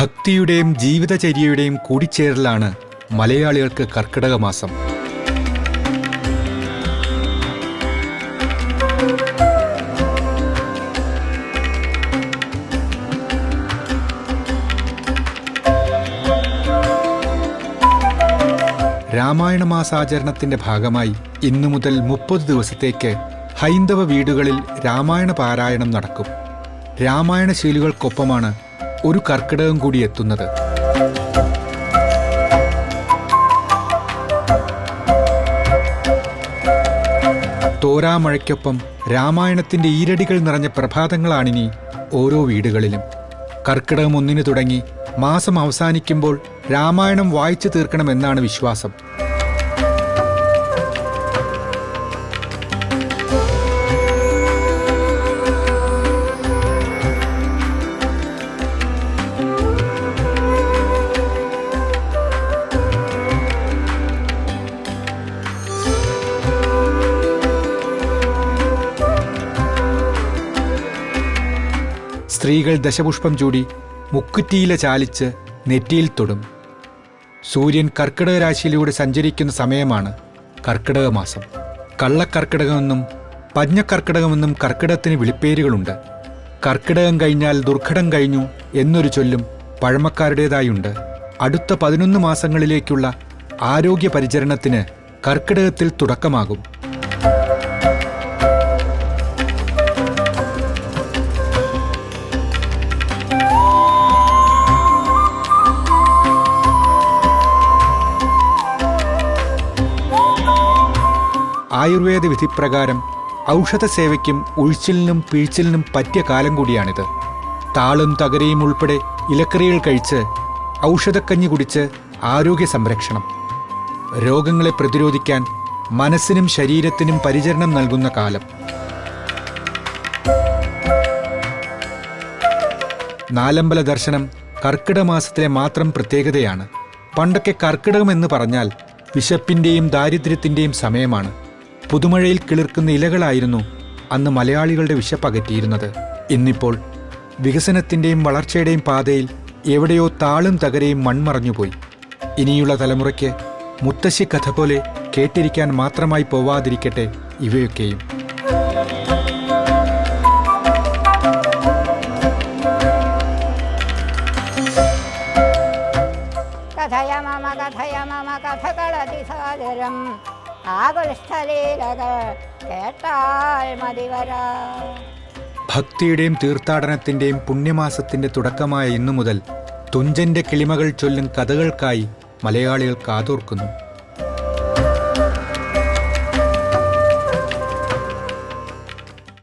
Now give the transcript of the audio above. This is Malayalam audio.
ഭക്തിയുടെയും ജീവിതചര്യയുടെയും കൂടിച്ചേരലാണ് മലയാളികൾക്ക് കർക്കിടക മാസം രാമായണ മാസാചരണത്തിന്റെ ഭാഗമായി ഇന്നു മുതൽ മുപ്പത് ദിവസത്തേക്ക് ഹൈന്ദവ വീടുകളിൽ രാമായണ പാരായണം നടക്കും. രാമായണ ശീലുകൾക്കൊപ്പമാണ് ഒരു കർക്കിടകം കൂടി എത്തുന്നത്. തോരാമഴയ്ക്കൊപ്പം രാമായണത്തിന്റെ ഈരടികൾ നിറഞ്ഞ പ്രഭാതങ്ങളാണിനി ഓരോ വീടുകളിലും. കർക്കിടകം ഒന്നിനു തുടങ്ങി മാസം അവസാനിക്കുമ്പോൾ രാമായണം വായിച്ചു തീർക്കണമെന്നാണ് വിശ്വാസം. സ്ത്രീകൾ ദശപുഷ്പം ചൂടി മുക്കുറ്റിയില ചാലിച്ച് നെറ്റിയിൽ തൊടും. സൂര്യൻ കർക്കിടക രാശിയിലൂടെ സഞ്ചരിക്കുന്ന സമയമാണ് കർക്കിടക മാസം കള്ളക്കർക്കിടകമെന്നും പഞ്ഞക്കർക്കിടകമെന്നും കർക്കിടകത്തിന് വിളിപ്പേരുകളുണ്ട്. കർക്കിടകം കഴിഞ്ഞാൽ ദുർഘടം കഴിഞ്ഞു എന്നൊരു ചൊല്ലും പഴമക്കാരുടേതായുണ്ട്. അടുത്ത പതിനൊന്ന് മാസങ്ങളിലേക്കുള്ള ആരോഗ്യ പരിചരണത്തിന് കർക്കിടകത്തിൽ തുടക്കമാകും. ആയുർവേദ വിധിപ്രകാരം ഔഷധ സേവയ്ക്കും ഉഴിച്ചിലിനും പിഴിച്ചിലിനും പറ്റിയ കാലം കൂടിയാണിത്. താളും തകരയും ഉൾപ്പെടെ ഇലക്കറികൾ കഴിച്ച് ഔഷധക്കഞ്ഞി കുടിച്ച് ആരോഗ്യ സംരക്ഷണം. രോഗങ്ങളെ പ്രതിരോധിക്കാൻ മനസ്സിനും ശരീരത്തിനും പരിചരണം നൽകുന്ന കാലം. നാലമ്പല ദർശനം കർക്കിടക മാസത്തിലെ മാത്രം പ്രത്യേകതയാണ്. പണ്ടൊക്കെ കർക്കിടകം എന്ന് പറഞ്ഞാൽ വിശപ്പിന്റെയും ദാരിദ്ര്യത്തിന്റെയും സമയമാണ്. പുതുമഴയിൽ കിളിർക്കുന്ന ഇലകളായിരുന്നു അന്ന് മലയാളികളുടെ വിശപ്പകറ്റിയിരുന്നത്. ഇന്നിപ്പോൾ വികസനത്തിന്റെയും വളർച്ചയുടെയും പാതയിൽ എവിടെയോ താളും തകരയും മൺമറഞ്ഞുപോയി. ഇനിയുള്ള തലമുറയ്ക്ക് മുത്തശ്ശി കഥ പോലെ കേട്ടിരിക്കാൻ മാത്രമായി പോവാതിരിക്കട്ടെ ഇവയൊക്കെയും. കഥയ മമ കഥയ മമ മതിവരാ ഭക്തിയുടെയും തീർത്ഥാടനത്തിന്റെയും പുണ്യമാസത്തിന്റെ തുടക്കമായ ഇന്നു മുതൽ തുഞ്ചന്റെ കിളിമകൾ ചൊല്ലും കഥകൾക്കായി മലയാളികൾ കാതോർക്കുന്നു.